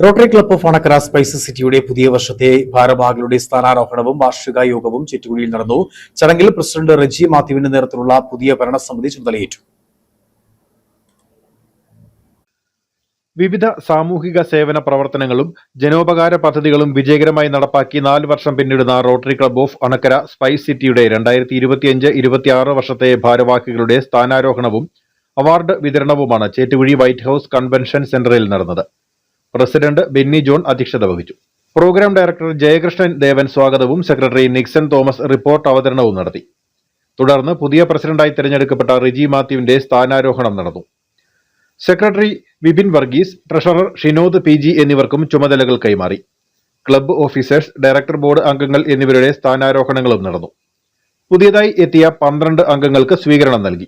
Rotary Club of Anakkara Spice സിറ്റിയുടെ പുതിയ വർഷത്തെ ഭാരവാഹികളുടെ സ്ഥാനാരോഹണവും വാർഷിക യോഗവും ചെറ്റുകുഴിയിൽ നടന്നു. ചടങ്ങിൽ പ്രസിഡന്റ് റജി മാത്യുവിന്റെ നേതൃത്വത്തിലുള്ള പുതിയ ഭരണസമിതി ചുമതലയേറ്റു. വിവിധ സാമൂഹിക സേവന പ്രവർത്തനങ്ങളും ജനോപകാര പദ്ധതികളും വിജയകരമായി നടപ്പാക്കി നാല് വർഷം പിന്നിടുന്ന Rotary Club of Anakkara Spice സിറ്റിയുടെ രണ്ടായിരത്തി ഇരുപത്തിയഞ്ച് ഇരുപത്തിയാറ് വർഷത്തെ ഭാരവാഹികളുടെ സ്ഥാനാരോഹണവും അവാർഡ് വിതരണവുമാണ് ചേറ്റുകുഴി വൈറ്റ് ഹൌസ് കൺവെൻഷൻ സെന്ററിൽ നടന്നത്. പ്രസിഡന്റ് ബെന്നി ജോൺ അധ്യക്ഷത വഹിച്ചു. പ്രോഗ്രാം ഡയറക്ടർ ജയകൃഷ്ണൻ ദേവൻ സ്വാഗതവും സെക്രട്ടറി നിക്സൺ തോമസ് റിപ്പോർട്ട് അവതരണവും നടത്തി. തുടർന്ന് പുതിയ പ്രസിഡന്റായി തിരഞ്ഞെടുക്കപ്പെട്ട റിജി മാത്യുവിന്റെ സ്ഥാനാരോഹണം നടന്നു. Secretary Vipin Varghese treasurer Shinod P G എന്നിവർക്കും ചുമതലകൾ കൈമാറി. ക്ലബ്ബ് ഓഫീസേഴ്സ് ഡയറക്ടർ ബോർഡ് അംഗങ്ങൾ എന്നിവരുടെ സ്ഥാനാരോഹണങ്ങളും നടന്നു. പുതിയതായി എത്തിയ പന്ത്രണ്ട് അംഗങ്ങൾക്ക് സ്വീകരണം നൽകി.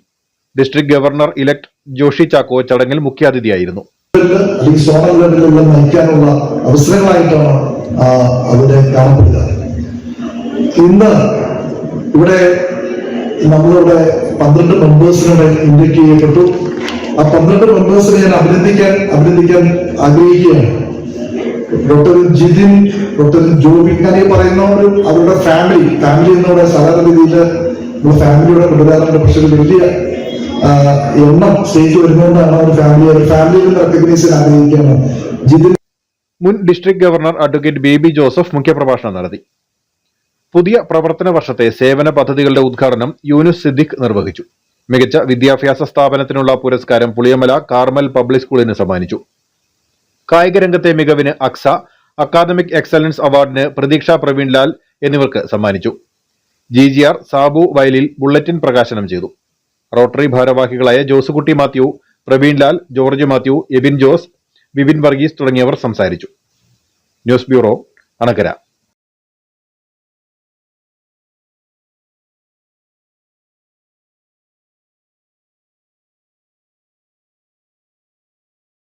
District governor elect Joshy Chacko ചടങ്ങിൽ മുഖ്യാതിഥിയായിരുന്നു. അല്ലെങ്കിൽ സോണൽ ലെവലിലുള്ള നയിക്കാനുള്ള അവസരങ്ങളായിട്ടാണ് അവിടെ കാണപ്പെടുക. ഇന്ന് ഇവിടെ നമ്മളിവിടെ പന്ത്രണ്ട് മെമ്പേഴ്സിനെ ഇൻഡക്ട് ചെയ്യപ്പെട്ടു. ആ പന്ത്രണ്ട് മെമ്പേഴ്സിനെ ഞാൻ അഭിനന്ദിക്കാൻ അഭിനന്ദിക്കാൻ ആഗ്രഹിക്കുകയാണ്. ഡോക്ടർ ജിതിൻ ഡോക്ടർ ജോബി ഞാൻ പറയുന്നവരും അവരുടെ ഫാമിലി ഫാമിലി എന്നവിടെ സാധാരണ രീതിയിൽ നമ്മുടെ ഫാമിലിയുടെ കൊണ്ടുവരാറുണ്ട് പക്ഷെ വലിയ സ്റ്റേറ്റ് ഫാമിലി മുൻ district governor advocate Baby Joseph മുഖ്യപ്രഭാഷണം നടത്തി. പുതിയ പ്രവർത്തന വർഷത്തെ സേവന പദ്ധതികളുടെ ഉദ്ഘാടനം യൂനുസ് സിദ്ദിഖ് നിർവഹിച്ചു. മികച്ച വിദ്യാഭ്യാസ സ്ഥാപനത്തിനുള്ള പുരസ്കാരം പുളിയമല കാർമൽ പബ്ലിക് സ്കൂളിന് സമ്മാനിച്ചു. കായിക രംഗത്തെ മികവിന് അക്സ അക്കാദമിക് എക്സലൻസ് അവാർഡിന് പ്രതീക്ഷ പ്രവീൺലാൽ എന്നിവർക്ക് സമ്മാനിച്ചു. ജി ജി ആർ സാബു വയലിൽ ബുള്ളറ്റിൻ പ്രകാശനം ചെയ്തു. റോട്ടറി ഭാരവാഹികളായ ജോസുകുട്ടി മാത്യു പ്രവീൺ ലാൽ ജോർജ് മാത്യു എബിൻ ജോസ് വിപിൻ വർഗീസ് തുടങ്ങിയവർ സംസാരിച്ചു. News bureau Anakkara.